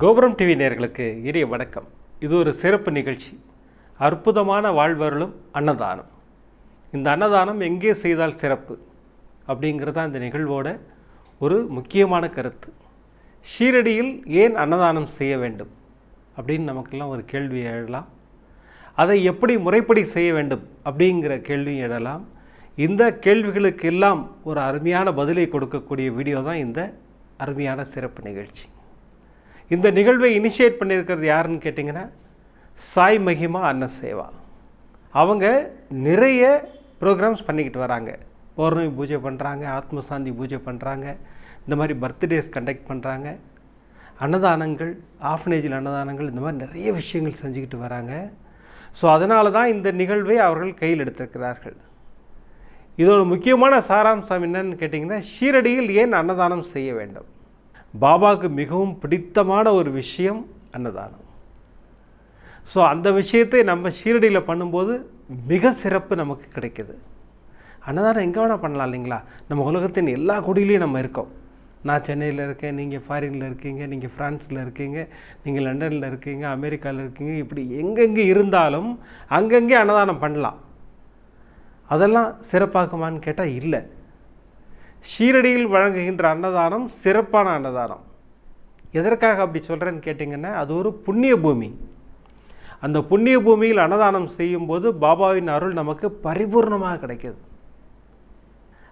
கோபுரம் டிவி நேர்களுக்கு இனிய வணக்கம். இது ஒரு சிறப்பு நிகழ்ச்சி. அற்புதமான வாழ்வருளும் அன்னதானம். இந்த அன்னதானம் எங்கே செய்தால் சிறப்பு? அப்படிங்கிறது தான் இந்த நிகழ்வோட ஒரு முக்கியமான கருத்து. ஷீரடியில் ஏன் அன்னதானம் செய்ய வேண்டும்? அப்படின்னு நமக்கெல்லாம் ஒரு கேள்வி எழலாம். அதை எப்படி முறைப்படி செய்ய வேண்டும்? அப்படிங்கிற கேள்வியும் எழலாம். இந்த கேள்விகளுக்கெல்லாம் ஒரு அருமையான பதிலை கொடுக்கக்கூடிய வீடியோ தான் இந்த அருமையான சிறப்பு நிகழ்ச்சி. இந்த நிகழ்வை இனிஷியேட் பண்ணியிருக்கிறது யாருன்னு கேட்டிங்கன்னா சாய் மகிமா அன்ன சேவா அவங்க நிறைய ப்ரோக்ராம்ஸ் பண்ணிக்கிட்டு வராங்க. பௌர்ணமி பூஜை பண்ணுறாங்க ஆத்மசாந்தி பூஜை பண்ணுறாங்க இந்த மாதிரி பர்த்டேஸ் கண்டக்ட் பண்ணுறாங்க அன்னதானங்கள் ஆஃபனேஜில் அன்னதானங்கள் இந்த மாதிரி நிறைய விஷயங்கள் செஞ்சுக்கிட்டு வராங்க. ஸோ அதனால தான் இந்த நிகழ்வை அவர்கள் கையில் எடுத்திருக்கிறார்கள். இதோட முக்கியமான சாராம்சம் என்னன்னு கேட்டிங்கன்னா ஷீரடியில் ஏன் அன்னதானம் செய்ய வேண்டும்? பாபாவுக்கு மிகவும் பிடித்தமான ஒரு விஷயம் அன்னதானம். ஸோ அந்த விஷயத்தை நம்ம ஷீரடியில் பண்ணும்போது மிக சிறப்பு நமக்கு கிடைக்குது. அன்னதானம் எங்கே வேணால் பண்ணலாம் இல்லைங்களா? நம்ம உலகத்தின் எல்லா குடியிலையும் நம்ம இருக்கோம். நான் சென்னையில் இருக்கேன் நீங்கள் ஃபாரினில் இருக்கீங்க நீங்கள் ஃப்ரான்ஸில் இருக்கீங்க நீங்கள் லண்டனில் இருக்கீங்க அமெரிக்காவில் இருக்கீங்க இப்படி எங்கெங்கே இருந்தாலும் அங்கங்கே அன்னதானம் பண்ணலாம். அதெல்லாம் சிறப்பாகுமான்னு கேட்டால் இல்லை. ஷீரடியில் வழங்குகின்ற அன்னதானம் சிறப்பான அன்னதானம். எதற்காக அப்படி சொல்கிறேன்னு கேட்டிங்கன்னா அது ஒரு புண்ணிய பூமி. அந்த புண்ணிய பூமியில் அன்னதானம் செய்யும்போது பாபாவின் அருள் நமக்கு பரிபூர்ணமாக கிடைக்கிது.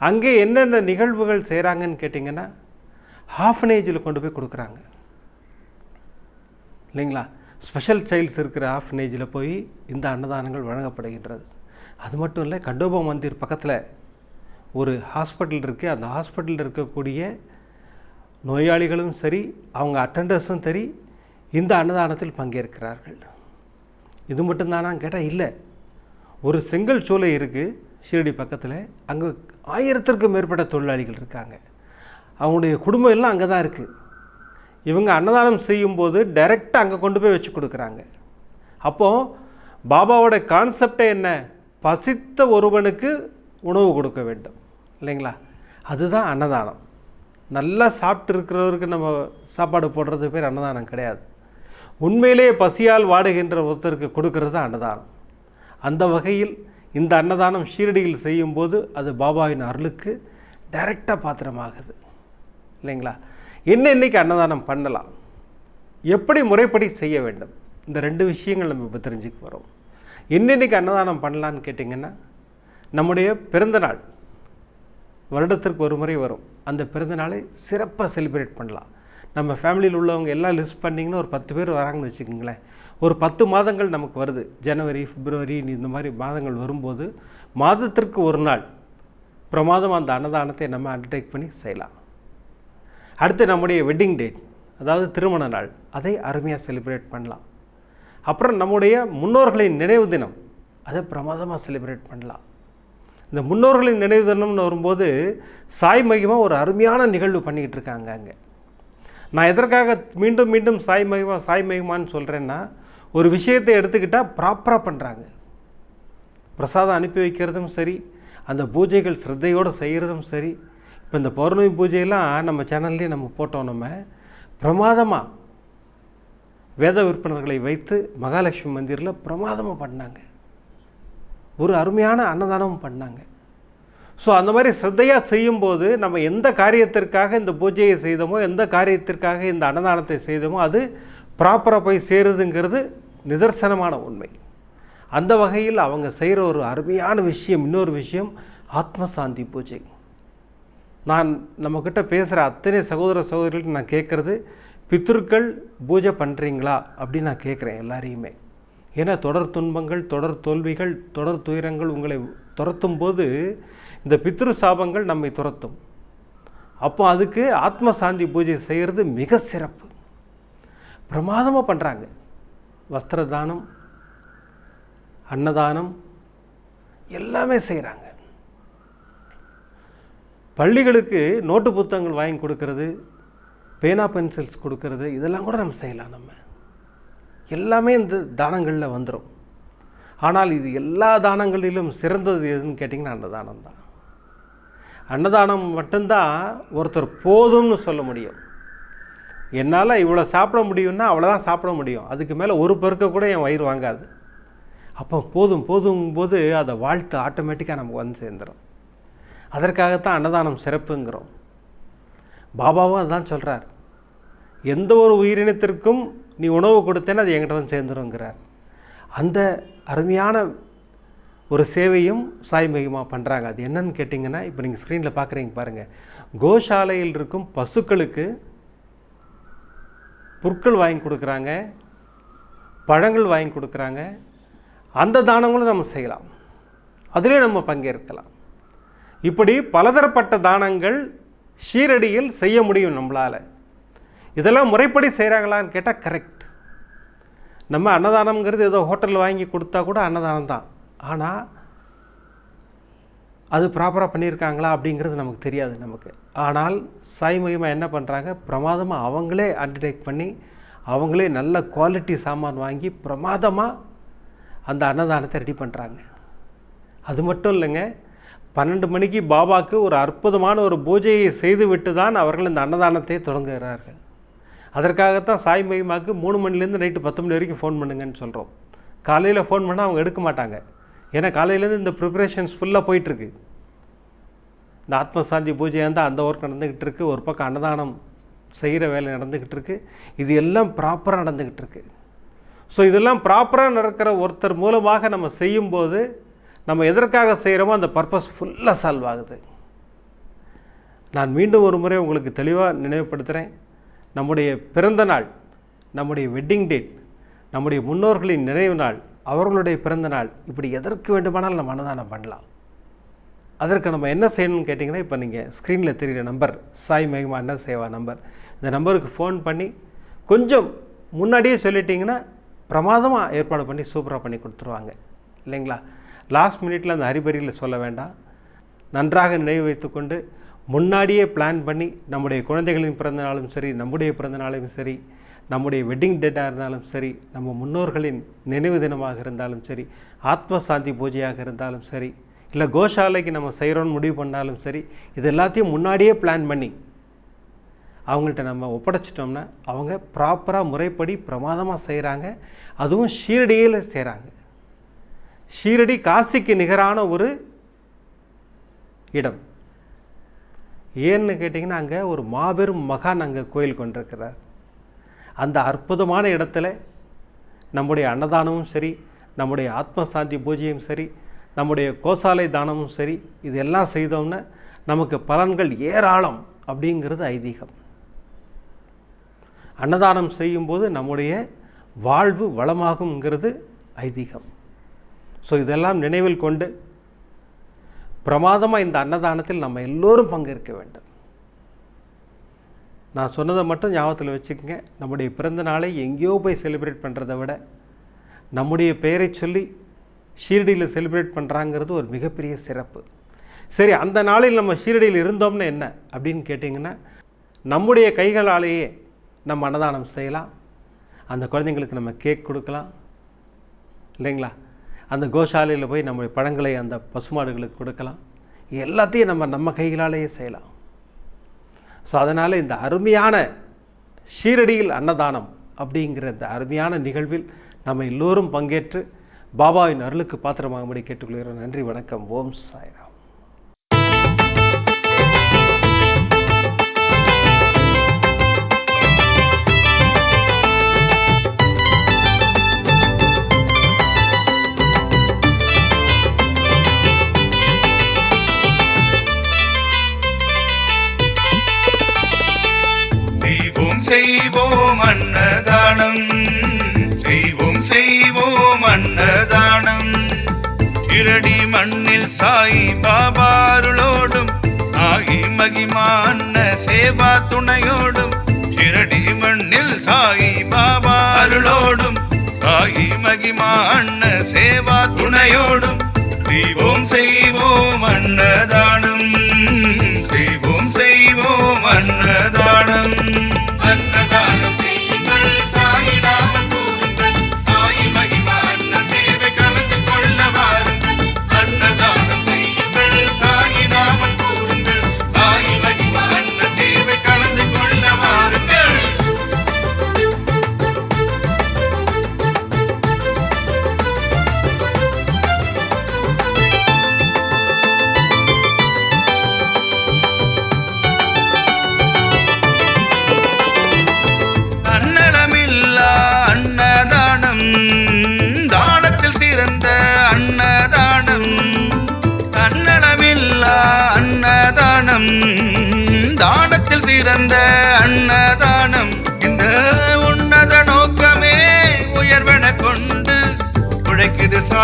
அங்கே என்னென்ன நிகழ்வுகள் செய்கிறாங்கன்னு கேட்டிங்கன்னா ஹாஃபனேஜில் கொண்டு போய் கொடுக்குறாங்க. இல்லைங்களா? ஸ்பெஷல் சைல்ட்ஸ் இருக்கிற ஆஃபனேஜில் போய் இந்த அன்னதானங்கள் வழங்கப்படுகின்றது. அது மட்டும் இல்லை கண்டோபா மந்திர் பக்கத்தில் ஒரு ஹாஸ்பிட்டல் இருக்குது அந்த ஹாஸ்பிட்டலில் இருக்கக்கூடிய நோயாளிகளும் சரி அவங்க அட்டண்டர்ஸும் சரி இந்த அன்னதானத்தில் பங்கேற்கிறார்கள். இது மட்டும்தானான்னு கேட்டால் இல்லை. ஒரு செங்கல் சூளை இருக்குது ஷீரடி பக்கத்தில். அங்கே ஆயிரத்திற்கும் மேற்பட்ட தொழிலாளிகள் இருக்காங்க. அவங்களுடைய குடும்பம் எல்லாம் அங்கே தான் இருக்குது இவங்க அன்னதானம் செய்யும்போது டைரெக்டாக அங்கே கொண்டு போய் வச்சு கொடுக்குறாங்க. அப்போது பாபாவோட கான்செப்டே என்ன? பசித்த ஒருவனுக்கு உணவு கொடுக்க வேண்டும். இல்லைங்களா? அதுதான் அன்னதானம். நல்லா சாப்பிட்டு இருக்கிறவருக்கு நம்ம சாப்பாடு போடுறது பேர் அன்னதானம் கிடையாது. உண்மையிலே பசியால் வாடுகின்ற ஒருத்தருக்கு கொடுக்கறது தான் அன்னதானம். அந்த வகையில் இந்த அன்னதானம் ஷீரடியில் செய்யும்போது அது பாபாவின் அருளுக்கு டைரெக்டாக பாத்திரமாகுது. இல்லைங்களா? என்ன இன்னைக்கு அன்னதானம் பண்ணலாம்? எப்படி முறைப்படி செய்ய வேண்டும்? இந்த ரெண்டு விஷயங்கள் நம்ம இப்போ தெரிஞ்சுக்க போகிறோம் என்னென்னைக்கு அன்னதானம் பண்ணலான்னு கேட்டிங்கன்னா நம்முடைய பிறந்தநாள். வருடத்திற்கு ஒரு முறை வரும். அந்த பிறந்தநாளை சிறப்பாக செலிப்ரேட் பண்ணலாம். நம்ம ஃபேமிலியில் உள்ளவங்க எல்லாம் லிஸ்ட் பண்ணிங்கன்னா ஒரு பத்து பேர் வராங்கன்னு வச்சுக்கோங்களேன். ஒரு பத்து மாதங்கள் நமக்கு வருது. ஜனவரி பிப்ரவரி இந்த மாதிரி மாதங்கள் வரும்போது மாதத்திற்கு ஒரு நாள் பிரமாதம் அந்த அன்னதானத்தை நம்ம அண்டர்டேக் பண்ணி செய்யலாம். அடுத்து நம்முடைய வெட்டிங் டேட் அதாவது திருமண நாள் அதை அருமையாக செலிப்ரேட் பண்ணலாம். அப்புறம் நம்முடைய முன்னோர்களின் நினைவு தினம் அதை பிரமாதமாக செலிப்ரேட் பண்ணலாம். இந்த முன்னோர்களின் நினைவு தினம்னு வரும்போது சாய் மகிமா ஒரு அருமையான நிகழ்வு பண்ணிக்கிட்டு இருக்காங்க அங்கே. நான் எதற்காக மீண்டும் மீண்டும் சாய் மகிமா சாய் மகிமான்னு சொல்கிறேன்னா ஒரு விஷயத்தை எடுத்துக்கிட்டால் ப்ராப்பராக பண்ணுறாங்க பிரசாதம் அனுப்பி வைக்கிறதும் சரி அந்த பூஜைகள் ஸ்ரத்தையோடு செய்கிறதும் சரி இப்போ இந்த பௌர்ணமி பூஜையெல்லாம் நம்ம சேனல்லே நம்ம போட்டோம் நம்ம பிரமாதமாக வேத விற்பனர்களை வைத்து மகாலட்சுமி மந்திரில் பிரமாதமாக பண்ணாங்க. ஒரு அருமையான அன்னதானமும் பண்ணாங்க. ஸோ அந்த மாதிரி ஸ்ரத்தையாக செய்யும்போது நம்ம எந்த காரியத்திற்காக இந்த பூஜையை செய்தோமோ எந்த காரியத்திற்காக இந்த அன்னதானத்தை செய்தோமோ அது ப்ராப்பராக போய் சேருதுங்கிறது நிதர்சனமான உண்மை. அந்த வகையில் அவங்க செய்கிற ஒரு அருமையான விஷயம் இன்னொரு விஷயம் ஆத்மசாந்தி பூஜை. நான் நம்மக்கிட்ட பேசுகிற அத்தனை சகோதர சகோதரிகள்ட்ட நான் கேட்குறது பித்ருக்கள் பூஜை பண்ணுறீங்களா அப்படின்னு நான் கேட்குறேன் எல்லாரையுமே. என தொடர் துன்பங்கள் தொடர் தோல்விகள் தொடர் துயரங்கள் உங்களை துரத்தும் போது இந்த பித்ரு சாபங்கள் நம்மை துரத்தும். அப்போ அதுக்கு ஆத்ம சாந்தி பூஜை செய்கிறது மிக சிறப்பு. பிரமாதமாக பண்ணுறாங்க வஸ்திர தானம் அன்னதானம் எல்லாமே செய்கிறாங்க பள்ளிகளுக்கு நோட்டு புத்தகங்கள் வாங்கி கொடுக்கறது பேனா பென்சில்ஸ் கொடுக்கறது இதெல்லாம் கூட நம்ம செய்யலாம் நம்ம. எல்லாமே இந்த தானங்களில் வந்துடும் ஆனால் இது எல்லா தானங்களிலும் சிறந்தது எதுன்னு கேட்டிங்கன்னா அன்னதானம் தான். அன்னதானம் மட்டும்தான் ஒருத்தர் போதும்னு சொல்ல முடியும். என்னால் இவ்வளோ சாப்பிட முடியும்னா அவ்வளோதான் சாப்பிட முடியும். அதுக்கு மேலே ஒரு பெருக்க கூட என் வயிறு வாங்காது. அப்போ போதும் போதும் போது அதை வாழ்த்து ஆட்டோமேட்டிக்காக நமக்கு வந்து சேர்ந்துடும் அதற்காகத்தான் அன்னதானம் சிறப்புங்கிறோம். பாபாவும் அதான் சொல்கிறார் எந்த ஒரு உயிரினத்திற்கும் நீ உணவு கொடுத்தேன்னு அது என்கிட்ட வந்து சேர்ந்துருங்கிறார் அந்த அருமையான ஒரு சேவையும் சாய் மகிமா பண்ணுறாங்க அது என்னன்னு கேட்டிங்கன்னா இப்போ நீங்கள் ஸ்க்ரீனில் பார்க்குறீங்க பாருங்கள் கோசாலையில் இருக்கும் பசுக்களுக்கு புற்கள் வாங்கி கொடுக்குறாங்க பழங்கள் வாங்கி கொடுக்குறாங்க. அந்த தானங்களும் நம்ம செய்யலாம். அதிலே நம்ம பங்கேற்கலாம். இப்படி பலதரப்பட்ட தானங்கள் ஷீரடியில் செய்ய முடியும் நம்மளால். இதெல்லாம் முறைப்படி செய்கிறாங்களான்னு கேட்டால் கரெக்ட் நம்ம அன்னதானம்ங்கிறது ஏதோ ஹோட்டலில் வாங்கி கொடுத்தா கூட அன்னதானம் தான். ஆனால் அது ப்ராப்பராக பண்ணியிருக்காங்களா அப்படிங்கிறது நமக்கு தெரியாது நமக்கு. ஆனால் சாய் மகிமா என்ன பண்ணுறாங்க பிரமாதமாக அவங்களே அண்டர்டேக் பண்ணி அவங்களே நல்ல குவாலிட்டி சாமான் வாங்கி பிரமாதமாக அந்த அன்னதானத்தை ரெடி பண்ணுறாங்க அது மட்டும் இல்லைங்க பன்னெண்டு மணிக்கு பாபாவுக்கு ஒரு அற்புதமான ஒரு பூஜையை செய்துவிட்டு தான் அவர்கள் இந்த அன்னதானத்தை தொடங்குகிறார்கள். அதற்காகத்தான் சாய் மகிமாவுக்கு மூணு மணிலேருந்து நைட்டு பத்து மணி வரைக்கும் ஃபோன் பண்ணுங்கன்னு சொல்கிறோம் காலையில் ஃபோன் பண்ணால் அவங்க எடுக்க மாட்டாங்க. ஏன்னா காலையிலேருந்து இந்த ப்ரிப்பரேஷன்ஸ் ஃபுல்லாக போயிட்டுருக்கு. இந்த ஆத்மசாந்தி பூஜையாக இருந்தால் அந்த ஒர்க் நடந்துக்கிட்டு இருக்குது ஒரு பக்கம் அன்னதானம் செய்கிற வேலை நடந்துக்கிட்டு இருக்குது இது எல்லாம் ப்ராப்பராக நடந்துக்கிட்டு இருக்குது ஸோ இதெல்லாம் ப்ராப்பராக நடக்கிற ஒருத்தர் மூலமாக நம்ம செய்யும்போது நம்ம எதற்காக செய்கிறோமோ அந்த பர்பஸ் ஃபுல்லாக சால்வ் ஆகுது. நான் மீண்டும் ஒரு முறை உங்களுக்கு தெளிவாக நினைவுபடுத்துகிறேன் நம்முடைய பிறந்த நாள் நம்முடைய வெட்டிங் டேட் நம்முடைய முன்னோர்களின் நினைவு நாள் அவர்களுடைய பிறந்த நாள் இப்படி எதற்கு வேண்டுமானாலும் நம்ம அன்னதானம் பண்ணலாம். அதற்கு நம்ம என்ன செய்யணும்னு கேட்டிங்கன்னா இப்போ நீங்கள் ஸ்க்ரீனில் தெரிகிற நம்பர் சாய் மேகமா என்ன சேவா நம்பர் இந்த நம்பருக்கு ஃபோன் பண்ணி கொஞ்சம் முன்னாடியே சொல்லிட்டிங்கன்னா பிரமாதமாக ஏற்பாடு பண்ணி சூப்பராக பண்ணி கொடுத்துருவாங்க. இல்லைங்களா? லாஸ்ட் மினிட்ல அந்த ஹரிபரியில் சொல்ல வேண்டாம். நன்றாக நினைவு வைத்துக்கொண்டு முன்னாடியே பிளான் பண்ணி நம்முடைய குழந்தைகளின் பிறந்த நாளும் சரி நம்முடைய பிறந்த நாளும் சரி நம்முடைய வெட்டிங் டேட்டாக இருந்தாலும் சரி நம்ம முன்னோர்களின் நினைவு தினமாக இருந்தாலும் சரி ஆத்ம சாந்தி பூஜையாக இருந்தாலும் சரி இல்லை கோஷாலைக்கு நம்ம செய்கிறோன்னு முடிவு பண்ணாலும் சரி இது எல்லாத்தையும் முன்னாடியே பிளான் பண்ணி அவங்கள்ட்ட நம்ம ஒப்படைச்சிட்டோம்னா அவங்க ப்ராப்பராக முறைப்படி பிரமாதமாக செய்கிறாங்க அதுவும் ஷீரடியில் செய்கிறாங்க ஷீரடி காசிக்கு நிகரான ஒரு இடம். ஏன்னு கேட்டிங்கன்னா அங்கே ஒரு மாபெரும் மகான் அங்கே கோயில் கொண்டிருக்கிறார். அந்த அற்புதமான இடத்துல நம்முடைய அன்னதானமும் சரி நம்முடைய ஆத்மசாந்தி பூஜையும் சரி நம்முடைய கோசாலை தானமும் சரி இதெல்லாம் செய்தோம்னா நமக்கு பலன்கள் ஏராளம் அப்படிங்கிறது ஐதீகம். அன்னதானம் செய்யும்போது நம்முடைய வாழ்வு வளமாகுங்கிறது ஐதீகம். ஸோ இதெல்லாம் நினைவில் கொண்டு பிரமாதமாக இந்த அன்னதானத்தில் நம்ம எல்லோரும் பங்கேற்க வேண்டும். நான் சொன்னதை மட்டும் ஞாபகத்தில் வச்சுக்கோங்க. நம்முடைய பிறந்த நாளை எங்கேயோ போய் செலிப்ரேட் பண்ணுறதை விட நம்முடைய பெயரை சொல்லி ஷீரடியில் செலிப்ரேட் பண்ணுறாங்கிறது ஒரு மிகப்பெரிய சிறப்பு. சரி அந்த நாளில் நம்ம ஷீரடியில் இருந்தோம்னா என்ன அப்படின்னு கேட்டிங்கன்னா நம்முடைய கைகளாலேயே நம்ம அன்னதானம் செய்யலாம். அந்த குழந்தைங்களுக்கு நம்ம கேக் கொடுக்கலாம். இல்லைங்களா? அந்த கோஷாலையில் போய் நம்முடைய பழங்களை அந்த பசுமாடுகளுக்கு கொடுக்கலாம். எல்லாத்தையும் நம்ம நம்ம கைகளாலேயே செய்யலாம். ஸோ அதனால் இந்த அருமையான ஷீரடியில் அன்னதானம் அப்படிங்கிற இந்த அருமையான நிகழ்வில் நம்ம எல்லோரும் பங்கேற்று பாபாவின் அருளுக்கு பாத்திரமாகும்படி கேட்டுக்கொள்கிறோம். நன்றி வணக்கம். ஓம் சாய்ராம். பாபாருளோடும் சாகி மகிமான சேவா துணையோடும் சிரடி மண்ணில் சாகி பாபாருளோடும் சாகி மகிமான சேவா துணையோடும் செய்வோம் செய்வோம் அன்னதானம் செய்வோம் செய்வோம் அன்னதானம்.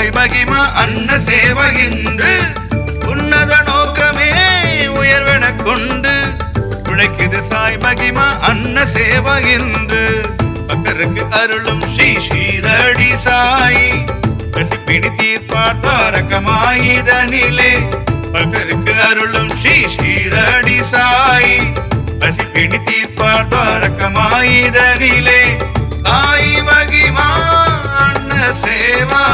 சாய் மகிமா அன்ன சேவகின்று உன்னத நோக்கமே உயர்வென கொண்டு உழைக்குது சாய் மகிமா அன்ன சேவகின்று. பக்தருக்கு அருளும் ஸ்ரீ ஷீரடி சாய் பசிப்பினி தீர்ப்பாட்டாரகமாயிதனிலே பக்தருக்கு அருளும் ஸ்ரீ ஷீரடி சாய் பசிப்பினி தீர்ப்பாட்டாரகமாயிதனிலே தாய் மகிமா அன்ன சேவா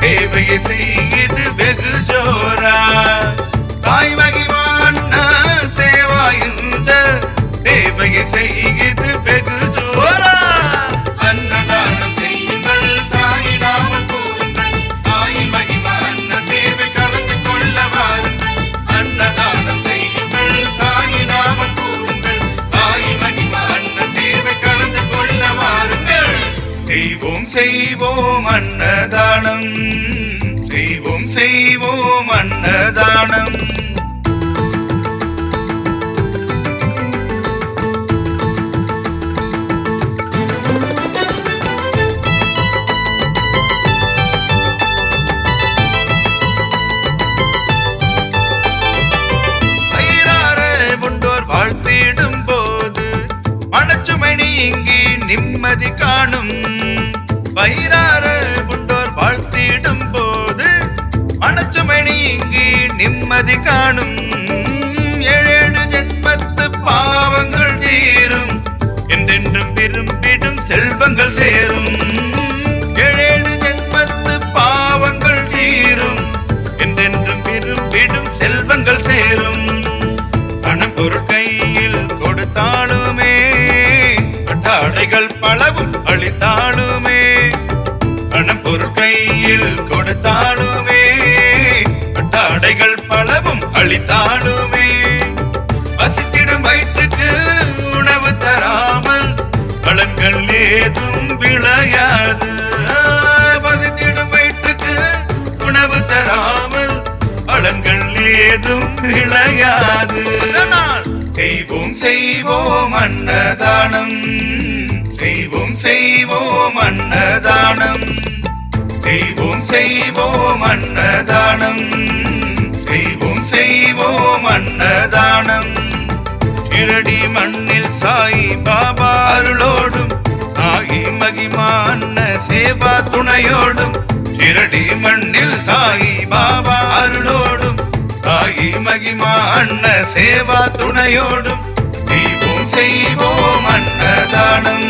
சேவையை செய்து வெகு ஜோரா. தாய் மகிமா அன்ன சேவா இந்த தேவையை செய்து அளித்தாலுமே வசித்திடும் வயிற்றுக்கு உணவு தராமல் பலன்கள் ஏதும் விளையாது. வசித்திடும் வயிற்றுக்கு உணவு தராமல் பலன்கள் ஏதும் விளையாது. செய்வோம் செய்வோம் அன்னதானம். செய்வோம் செய்வோம் அன்னதானம். செய்வோம் செய்வோம் அன்னதானம். கருணையோடும் துணையோடும் மண்ணில் சாயி பாபா அருளோடும் சாயி மகிமா அண்ண சேவா துணையோடும் செய்வோம் செய்வோம் அன்னதானம்.